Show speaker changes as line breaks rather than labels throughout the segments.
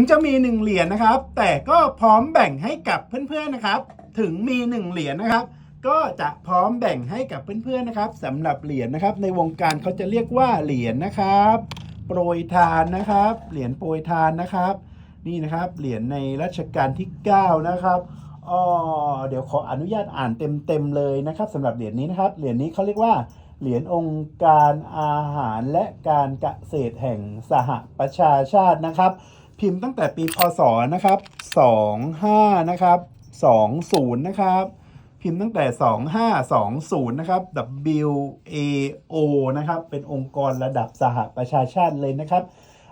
ถึงจะมี 1 เหรียญนะครับ แต่ก็พร้อมแบ่งให้กับเพื่อนๆนะครับ ถึงมี 1 เหรียญนะครับ ก็จะพร้อมแบ่งให้กับเพื่อนๆนะครับสำหรับเหรียญนะครับ ในวงการเขาจะเรียกว่าเหรียญนะครับ โปรยทานนะครับ เหรียญโปรยทานนะครับ นี่นะครับเหรียญในรัชกาลที่ 9 นะครับอ๋อเดี๋ยวขออนุญาตอ่านเต็มๆเลยนะครับสำหรับเหรียญนี้นะครับ เหรียญนี้เขาเรียกว่าเหรียญองค์การอาหารและการเกษตรแห่งสหประชาชาตินะครับ พิมพ์ตั้งแต่ปีพศนะครับ25นะครับ20นะครับ พิมพ์ตั้งแต่ 2520นะครับ WAO นะครับ เป็นองค์กรระดับสหประชาชาติเลยนะครับ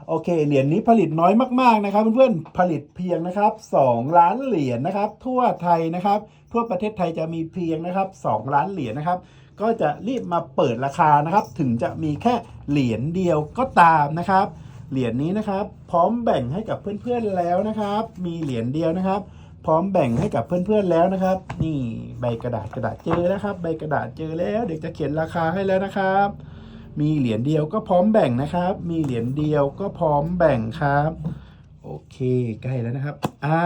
โอเค เหรียญนี้ผลิตน้อยมาก ๆ นะครับ เพื่อนๆ ผลิตเพียงนะครับ 2 ล้านเหรียญนะครับ ทั่วไทยนะครับ ทั่วประเทศไทยจะมีเพียงนะครับ 2 ล้านเหรียญนะครับก็จะรีบมาเปิดราคานะครับ ถึงจะมีแค่เหรียญเดียวก็ตามนะครับ เหรียญนี้นะครับ พร้อมแบ่งให้กับเพื่อนๆแล้วนะครับ มีเหรียญเดียวนะครับ พร้อมแบ่งให้กับเพื่อนๆแล้วนะครับ นี่ใบกระดาษกระดาษเจอแล้วครับ ใบกระดาษเจอแล้ว เด็กจะเขียนราคาให้แล้วนะครับ มีเหรียญเดียวก็พร้อมแบ่งนะครับ มีเหรียญเดียวก็พร้อมแบ่งครับโอเคใกล้แล้วนะครับ อ่า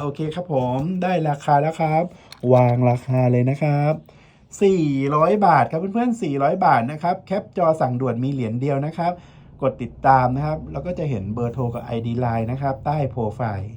โอเคครับผมได้ราคาแล้วครับ วางราคาเลยนะครับ 400 บาทครับเพื่อนๆ400 บาทนะครับ แคปจอสั่งด่วนมีเหรียญเดียวนะครับ กดติดตามนะครับ แล้วก็จะเห็นเบอร์โทรกับ ID Line นะครับ ใต้โปรไฟล์